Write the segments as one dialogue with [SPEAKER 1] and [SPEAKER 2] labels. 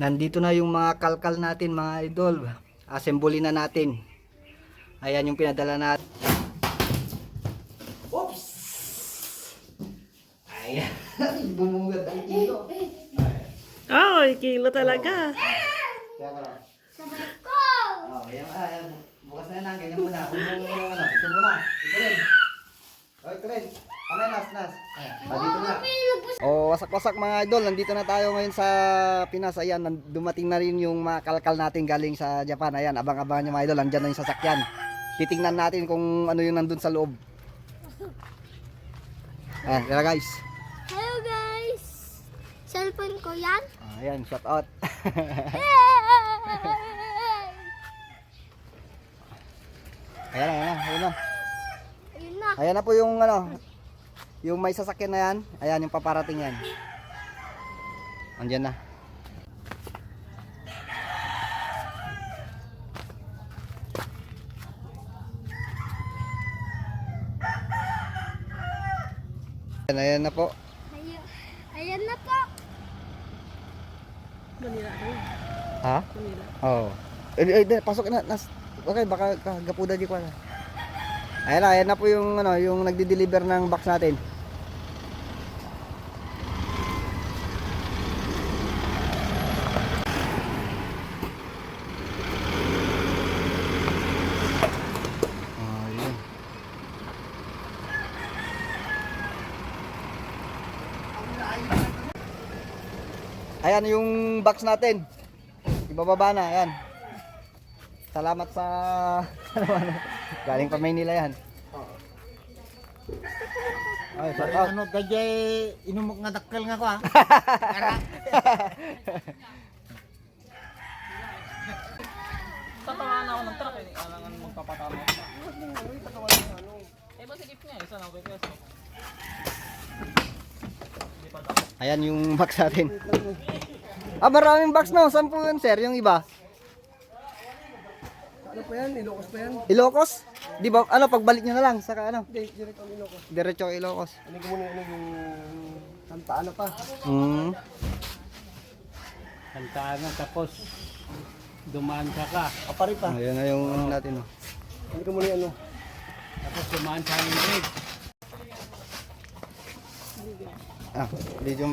[SPEAKER 1] Nandito na yung mga kalkal natin mga idol. Assembly na natin. Ayan yung pinadala natin. Oops! Ayan. Bumungad ang kilo.
[SPEAKER 2] Ay, kilo talaga.
[SPEAKER 1] Ka lang. Oh, ayan, ayan. Bukas na yan, ganyan muna. Mo muna. ano. Ito muna. Ito rin. Oh, ito rin. Kamay, nas, nas. Ayan, ah, dito na. Oh, wasak-wasak mga idol. Nandito na tayo ngayon sa Pinas. Ayan, dumating na rin yung mga kalkal natin galing sa Japan. Ayan, abang-abangan nyo mga idol. Andyan na yung sasakyan. Titingnan natin kung ano yung nandun sa loob. Ayan, tara guys.
[SPEAKER 3] Hello guys! Cellphone ko yan?
[SPEAKER 1] Ayan, shout out. ayan, ayan na, ayan na.
[SPEAKER 3] Ayun na.
[SPEAKER 1] Ayan na po yung ano, yung may sasakyan na yan. Ayan yung paparating yan. Andiyan na. Ayan, ayan na po.
[SPEAKER 3] Ayun, ayan na po.
[SPEAKER 2] Manila rin.
[SPEAKER 1] Ha?
[SPEAKER 2] Manila.
[SPEAKER 1] Oo. Eh, eh, eh, pasok na. Nas, okay, baka kagapuda di ko na. Ayan na, ayan na po yung ano, yung nagdi-deliver ng box natin. Ayun. Ayan yung box natin. Ibababa na, ayan. Salamat sa ano, ano. Galing pa Maynila yan. Ay, shout out.
[SPEAKER 4] Ano gajay inumok nga dakkel nga ko ha.
[SPEAKER 5] Tatawanan ako ng truck eh. Alangan magpapatama. Eh, ba silip niya? Isa na ako kaya
[SPEAKER 1] Ayan yung box natin. Ah, maraming box no. Saan po yun, sir? Yung iba?
[SPEAKER 4] Ano pa yan? Ilocos pa yan?
[SPEAKER 1] Ilocos? Di ba, ano, pagbalik nyo na lang, saka ano?
[SPEAKER 4] Hindi, direct ang Ilocos.
[SPEAKER 1] Diretso Ilocos.
[SPEAKER 4] Ano ko muna ano yung Santa Ana pa.
[SPEAKER 1] Hmm.
[SPEAKER 6] Santa Ana tapos dumaan ka ka.
[SPEAKER 4] Apari pa.
[SPEAKER 1] Ayan na yung ano natin, no.
[SPEAKER 4] Ano ko muna yung ano.
[SPEAKER 6] Tapos dumaan sa Ingrid.
[SPEAKER 1] Ah, di yung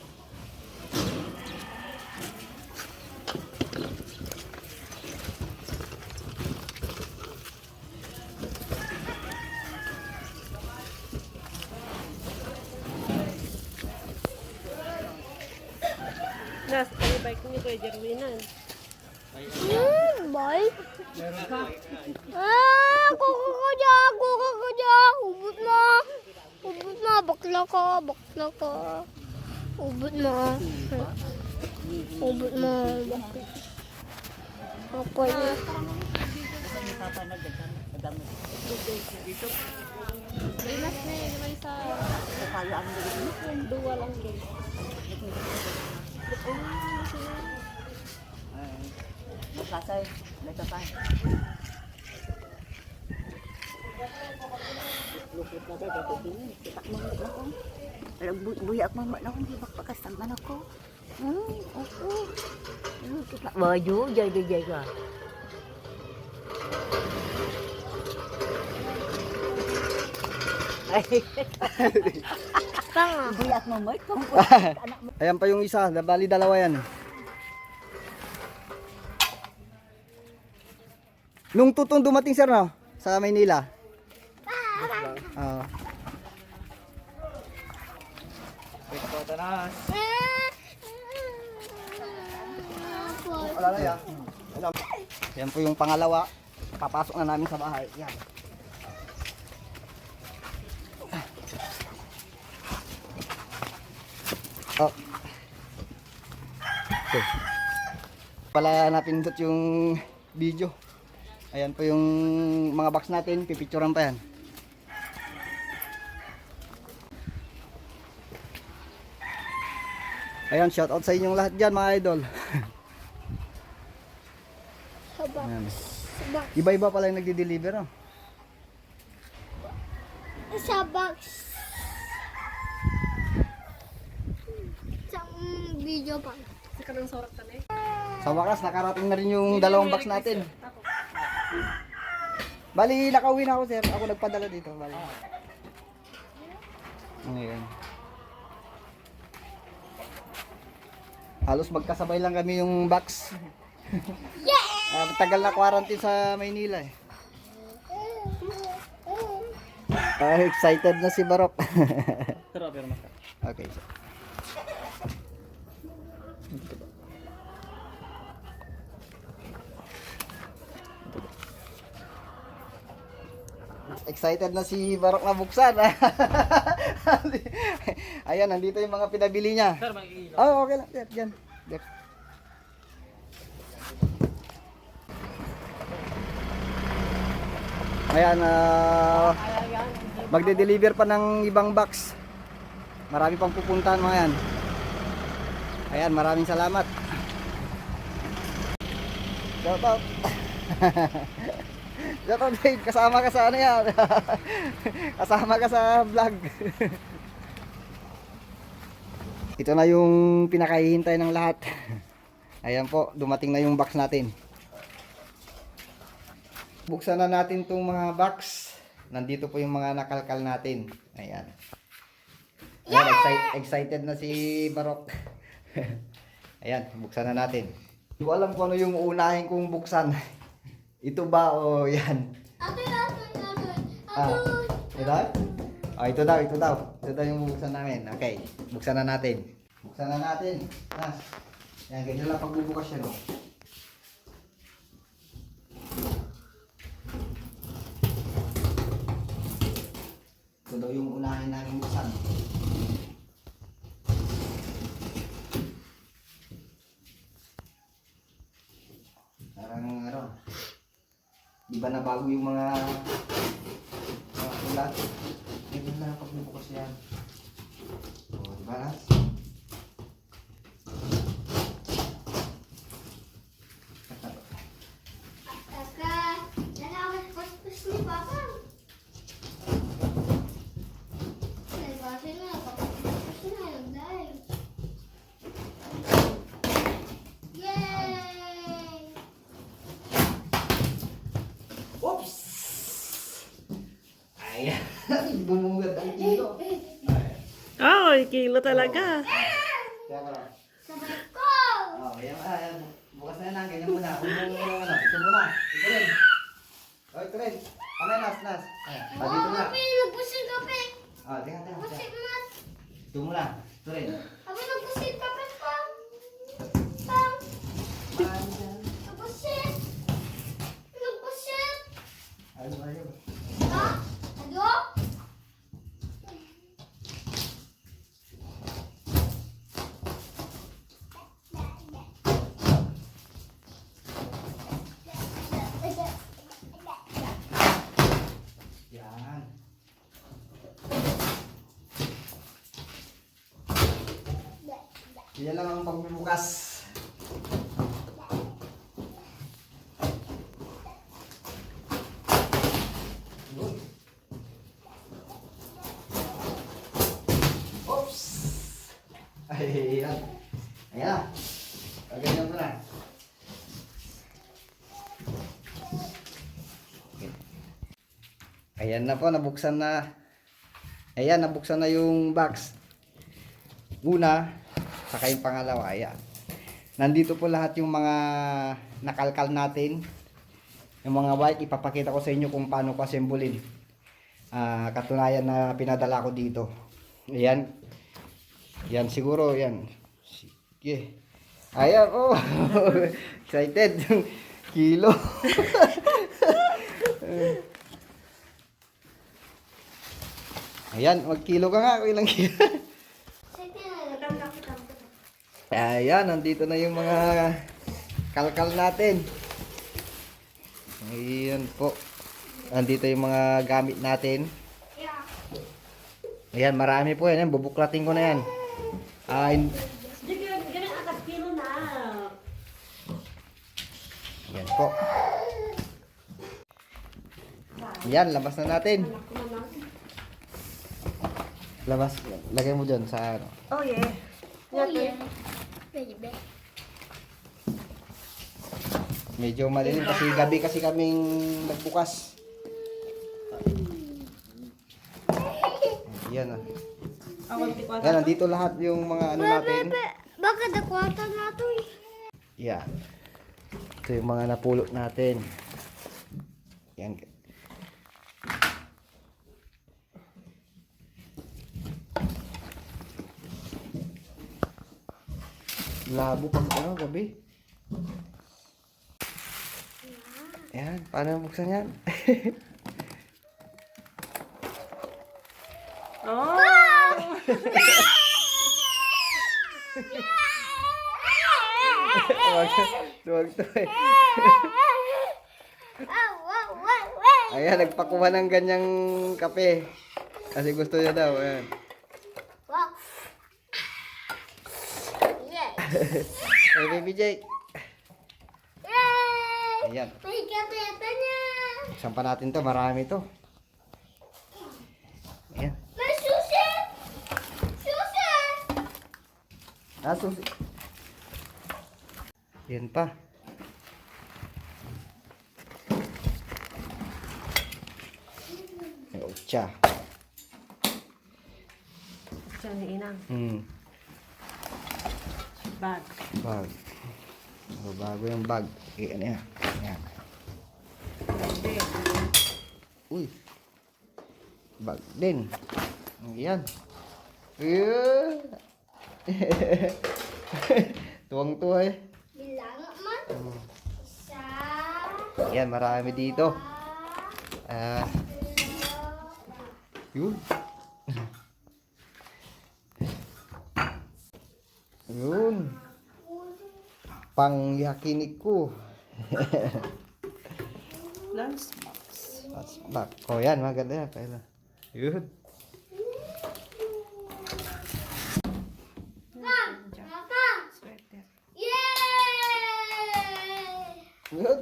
[SPEAKER 2] ay bike ni Kuya Jerwinan.
[SPEAKER 3] Hmm, boy. Ah, kuko ko dyan, kuko ko dyan. Ubut na. Ubut na, bakla ka, bakla ka. Ubut na. Ubut na, bakla. Okay.
[SPEAKER 2] Linas na yun, may sa... Duwa lang din.
[SPEAKER 4] Masasay. May tatay. Lupit na dahil dito din. Kitak mo na ako. Alam, na ako. Ba pagkasaman ako? Jay jay ka. Ay,
[SPEAKER 3] Tanga.
[SPEAKER 4] buyak mo mo.
[SPEAKER 1] Ayan pa yung isa, bali dalawa yan. Nung tutong dumating sir no, sa Maynila. Ah.
[SPEAKER 4] Alalaya.
[SPEAKER 1] Yan po yung pangalawa. Papasok na namin sa bahay. Yan. Okay. Pala napindot yung video. Ayan po yung mga box natin. Pipicturean pa yan. Ayan, shout out sa inyong lahat dyan mga idol.
[SPEAKER 3] Box. Box.
[SPEAKER 1] Iba-iba pala yung nagdi-deliver. No?
[SPEAKER 3] Sa box. Sa video pa.
[SPEAKER 2] Ka na eh.
[SPEAKER 1] Sa wakas, nakarating na rin yung dalawang box natin. Bali, nakauwi na ako sir. Ako nagpadala dito. Bali. Ngayon. Halos magkasabay lang kami yung box. Ah, tagal na quarantine sa Maynila eh. Ah, excited na si
[SPEAKER 5] mas.
[SPEAKER 1] okay. sir. Excited na si Barok na buksan. Ayan, nandito yung mga pinabili niya.
[SPEAKER 5] Sir, may ilaw.
[SPEAKER 1] Oh, okay lang. Diyan, diyan. Diyan. Ayan, ah, magde-deliver pa ng ibang box. Marami pang pupuntahan mga yan. Ayan, maraming salamat. Shout out. Shout out, Dave. Kasama ka sa ano yan. Kasama ka sa vlog. Ito na yung pinakahihintay ng lahat. Ayan po, dumating na yung box natin. Buksan na natin itong mga box. Nandito po yung mga nakalkal natin. Ayan. Ayan, exci- excited na si Barok. Ayan, buksan na natin. Hindi ko alam kung ano yung unahin kong buksan. Ito ba o yan?
[SPEAKER 3] Ate, ate, ate.
[SPEAKER 1] Ah, ito? Ah, ito daw, ito daw. Ito daw yung bubuksan namin. Okay, buksan na natin. Buksan na natin. Ah, yan, ganyan lang pagbubukas siya, no? Ito daw yung unahin namin buksan. Parang ano, di ba na bago yung mga mga ulat? Ganyan na pag nabukas yan. O, di ba?
[SPEAKER 3] Kaka, nalakas pas-pas ni Papa. Ay, kasi nga, pas-pas na yun, dahil. Yay!
[SPEAKER 1] Oops! Ay, bumungad ang kilo.
[SPEAKER 2] Oh, kilo talaga.
[SPEAKER 1] Oh, ayan, ayan. Bukas na yan na, ganyan muna. Huwag mo muna, ano. Ito muna. Ito rin. Oh, ito rin. Kamay, nas, nas. Ayan, ah, dito
[SPEAKER 3] Oh,
[SPEAKER 1] na. Ah.
[SPEAKER 3] Pusin
[SPEAKER 1] tingnan.
[SPEAKER 3] mo.
[SPEAKER 1] Ito muna. Ito rin.
[SPEAKER 3] Abi, nagpusin kape pa. Pam,
[SPEAKER 1] Maraming dyan.
[SPEAKER 3] nagpusin. Nagpusin.
[SPEAKER 1] Ayun, ayun.
[SPEAKER 3] Ha? Ano?
[SPEAKER 1] Yan. Yan lang ang pagbubukas. Oops! Ayan. Ayan na. Pagganyan mo na. Ayan na po, nabuksan na. Ayan, nabuksan na yung box. Una, saka yung pangalawa, ayan. Nandito po lahat yung mga nakalkal natin. Yung mga white, ipapakita ko sa inyo kung paano ko assemblin. Ah, katunayan na pinadala ko dito. Ayan. Yan siguro, yan. Sige. Ayan, oh. Excited. Kilo. Ayan, magkilo ka nga. Ilang kilo? Ayan, nandito na yung mga kalkal natin. Ayan po. Nandito yung mga gamit natin. Ayan, marami po yan. Bubuklatin ko na yan. Ay, Ayan po. Ayan, labas na natin. Labas. Lagay mo dyan sa ano.
[SPEAKER 2] Oh yeah.
[SPEAKER 3] Oh yeah.
[SPEAKER 1] Medyo malilim kasi gabi kasi kaming nagbukas. Yan ah. Yan, nandito lahat yung mga ano natin.
[SPEAKER 3] Baka dakwata na to eh.
[SPEAKER 1] Yan. Ito yung mga napulot natin. Yan. Labo pag ano, gabi. Yan, paano buksan yan?
[SPEAKER 2] Oh!
[SPEAKER 1] Tuwag, tuwag to eh. Ayan, nagpakuha ng ganyang kape. Kasi gusto niya daw. Ayan.
[SPEAKER 3] Wow. Yes.
[SPEAKER 1] Hey, baby Jake. Ayan.
[SPEAKER 3] May kapeta niya.
[SPEAKER 1] Buksan pa natin to. Marami to. Ayan.
[SPEAKER 3] May susi. Susi.
[SPEAKER 1] Ah, susi. Yan pa. May utsa.
[SPEAKER 2] Diyan ni Inang.
[SPEAKER 1] Hmm.
[SPEAKER 2] Bag.
[SPEAKER 1] Bag. Oh, bago yung bag. Eh, ano yan? Uy. Bag din. Ayan. Tuwang-tuwa eh.
[SPEAKER 3] Man. Isa.
[SPEAKER 1] Ayan, marami dito. Ah. yun. yun. Pang yakinik ko.
[SPEAKER 2] Lunch box.
[SPEAKER 1] That's back. Oh, yan. Maganda yan. Kaya Yun.
[SPEAKER 3] Bang. Bang.
[SPEAKER 2] Sweater.
[SPEAKER 3] Yay!
[SPEAKER 1] Yun.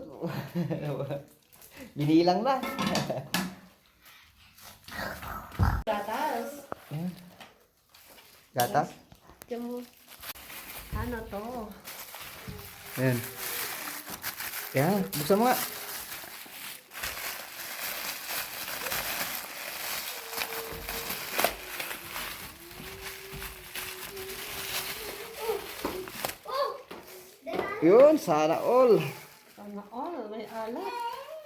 [SPEAKER 1] Binilang na.
[SPEAKER 2] Gatas.
[SPEAKER 1] Gatas.
[SPEAKER 2] Mo. Ano to?
[SPEAKER 1] Ayan. Yan. Buksan mo nga. Yun. Sana all.
[SPEAKER 2] Sana all. May alat.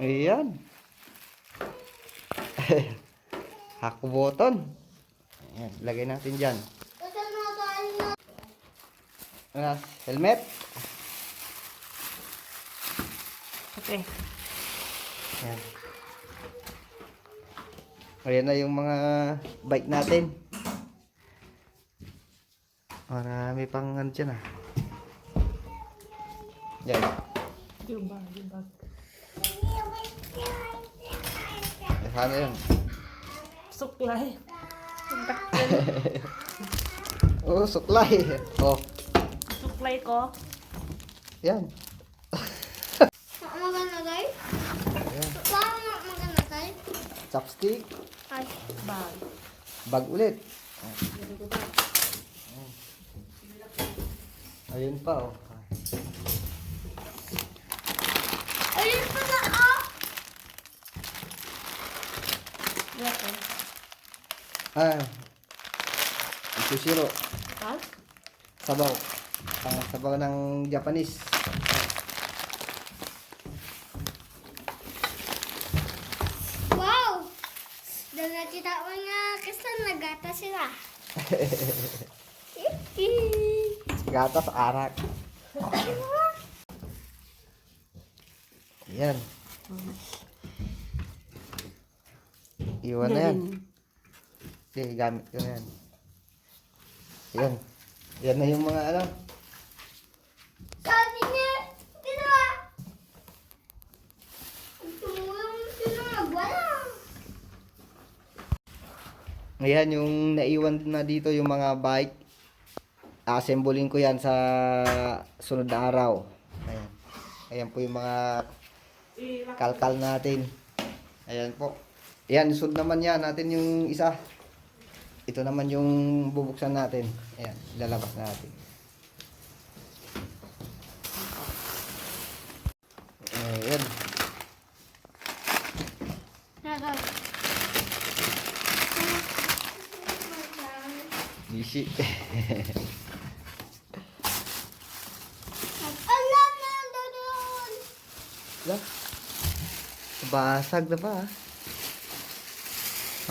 [SPEAKER 1] Ayan. Hakuboton. Ayan. Lagay natin dyan. Ano? Helmet.
[SPEAKER 2] Okay.
[SPEAKER 1] Ayan. Ayan na yung mga bike natin. Marami pang ano dyan ah. Yan.
[SPEAKER 2] Yung bag. Yung bag.
[SPEAKER 1] Sana yun.
[SPEAKER 2] Suklay.
[SPEAKER 1] Oh, suklay. Oh,
[SPEAKER 2] Suklay ko.
[SPEAKER 1] yan.
[SPEAKER 3] Maganda?
[SPEAKER 1] Ayan.
[SPEAKER 3] Saan maganda tayo?
[SPEAKER 1] Chopstick.
[SPEAKER 3] Ay.
[SPEAKER 2] Bag.
[SPEAKER 1] Bag ulit. Ayun pa oh.
[SPEAKER 3] Ayun pa na oh!
[SPEAKER 2] Weapon.
[SPEAKER 1] Ah. Isushiro.
[SPEAKER 2] Ha?
[SPEAKER 1] Sabaw. Pang sabaw ng Japanese.
[SPEAKER 3] Wow! Dahil nakita ko nga kasi nagata sila.
[SPEAKER 1] Gatas arak. Yan. Iwan na yan. Sige, gamit ko yan. Yan. Yan na yung mga ano.
[SPEAKER 3] Sabi niya, ginawa. Tumulong sila wala.
[SPEAKER 1] Ayan yung naiwan na dito yung mga bike. Assembling ko yan sa sunod na araw. Ayan. Ayan po yung mga kalkal natin. Ayan po. Ayan, sunod naman yan natin yung isa. Ito naman yung bubuksan natin. Ayan, lalabas natin. Ayan. Easy.
[SPEAKER 3] Alam na yung doon.
[SPEAKER 1] Basag na ba? ah?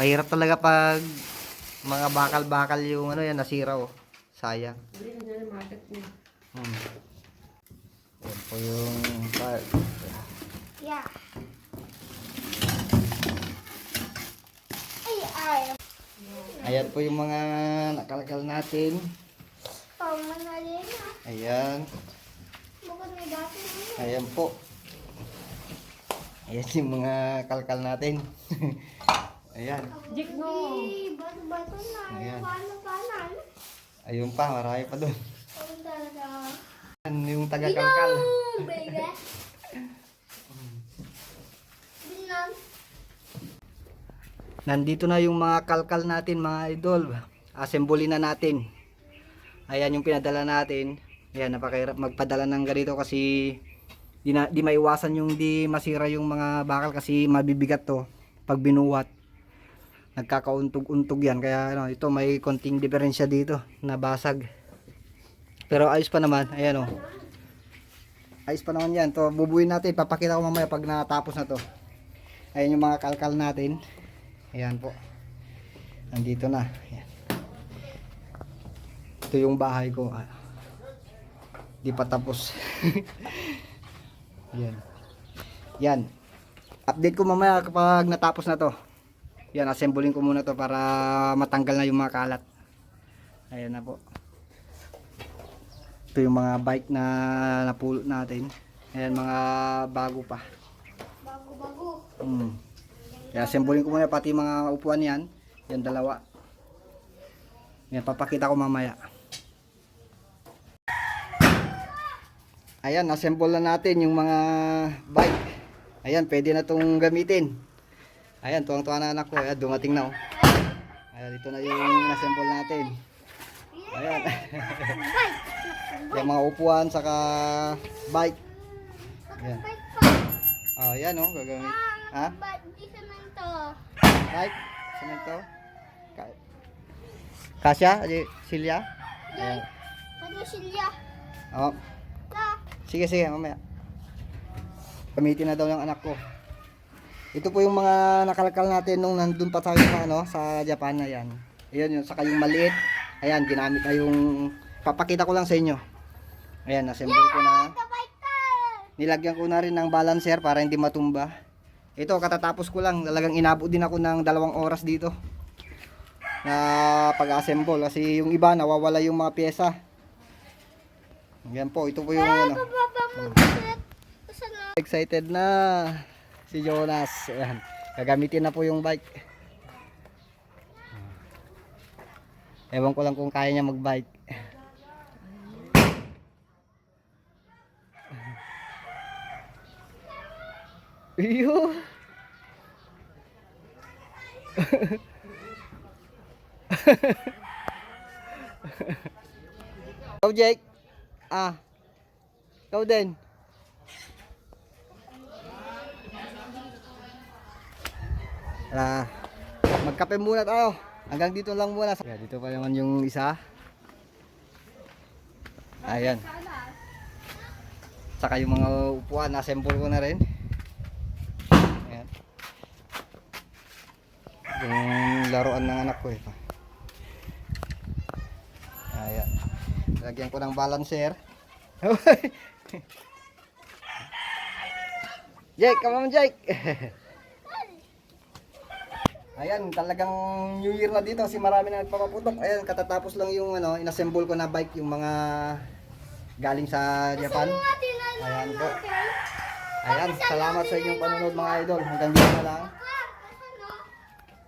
[SPEAKER 1] Mahirap talaga pag mga bakal-bakal yung ano yan, nasira oh. Sayang. Hmm. Yan po yung part.
[SPEAKER 3] Yeah. Ay, ay.
[SPEAKER 1] Ayan po yung mga nakalakal natin. Ayan. Ayan po. Ayan yung mga kalkal natin. Ayan.
[SPEAKER 2] Jik no.
[SPEAKER 3] Ay, bato-bato na.
[SPEAKER 1] Ayan.
[SPEAKER 3] Paano-panan?
[SPEAKER 1] Ayun pa, marami pa doon.
[SPEAKER 3] Ang talaga.
[SPEAKER 1] Ayan yung taga-kalkal.
[SPEAKER 3] Oh, baby. Bilang.
[SPEAKER 1] Nandito na yung mga kalkal natin mga idol. Assembly na natin. Ayan yung pinadala natin. Ayan, napakahirap magpadala ng ganito kasi di, na, di maiwasan yung di masira yung mga bakal kasi mabibigat to pag binuwat. Nagkakauntog-untog yan. Kaya ano, ito may konting diferensya dito na basag. Pero ayos pa naman. Ayan o. Ayos pa naman yan. To, bubuin natin. Papakita ko mamaya pag natapos na to. Ayan yung mga kalkal natin. Ayan po. Nandito na. Ayan. Ito yung bahay ko. Ah. Di pa tapos. Yan. Yan. Update ko mamaya kapag natapos na to. Yan, assembling ko muna to para matanggal na yung mga kalat. Ayan na po. Ito yung mga bike na napulot natin. Ayan, mga bago pa.
[SPEAKER 3] Bago-bago.
[SPEAKER 1] Mm. Kaya assembling ko muna pati mga upuan yan. Yan dalawa. Yan papakita ko mamaya. Ayan, assemble na natin yung mga bike. Ayan, pwede na tong gamitin. Ayan, tuwang-tuwa na anak ko. Ayan, dumating na oh. Ayan, ito na yung assemble natin. Ayan. yung mga upuan saka bike. Ayan.
[SPEAKER 3] Bike.
[SPEAKER 1] Oh, ayan oh, gagamit. Ha?
[SPEAKER 3] Semento?
[SPEAKER 1] Right? Semento? Ka- Kasya? Silya? Ayan.
[SPEAKER 3] Pati silya.
[SPEAKER 1] Oh, sige, sige, mamaya. Gamitin na daw ng anak ko. Ito po yung mga nakalakal natin nung nandun pa tayo sa, ano, sa Japan na yan. Ayan yun, saka yung maliit. Ayan, ginamit na yung... Papakita ko lang sa inyo. Ayan, assemble ko na. Nilagyan ko na rin ng balancer para hindi matumba. Ito, katatapos ko lang. Talagang inabot din ako ng dalawang oras dito. Na pag-assemble. Kasi yung iba, nawawala yung mga pyesa. Yan po, ito po yung ano.
[SPEAKER 3] Saan na?
[SPEAKER 1] Excited na si Jonas. Ayan. Gagamitin na po yung bike. Ewan ko lang kung kaya niya mag-bike. Iyo. Ikaw, Jake. Ah. Ikaw din. Ah, magkape muna tayo. Hanggang dito lang muna. Yeah, dito pa naman yung isa. Ayan. Saka yung mga upuan, assemble ko na rin. Ayan. Yung laruan ng anak ko eh. Ayan. Lagyan ko ng balancer. Jake, come on Jake. Ayan, talagang New Year na dito kasi marami na nagpapaputok. Ayan, katatapos lang yung ano, inassemble ko na bike yung mga galing sa Japan. Ayan po.
[SPEAKER 3] natin.
[SPEAKER 1] Ayan, salamat sa inyong panonood mga idol. Hanggang dito na lang.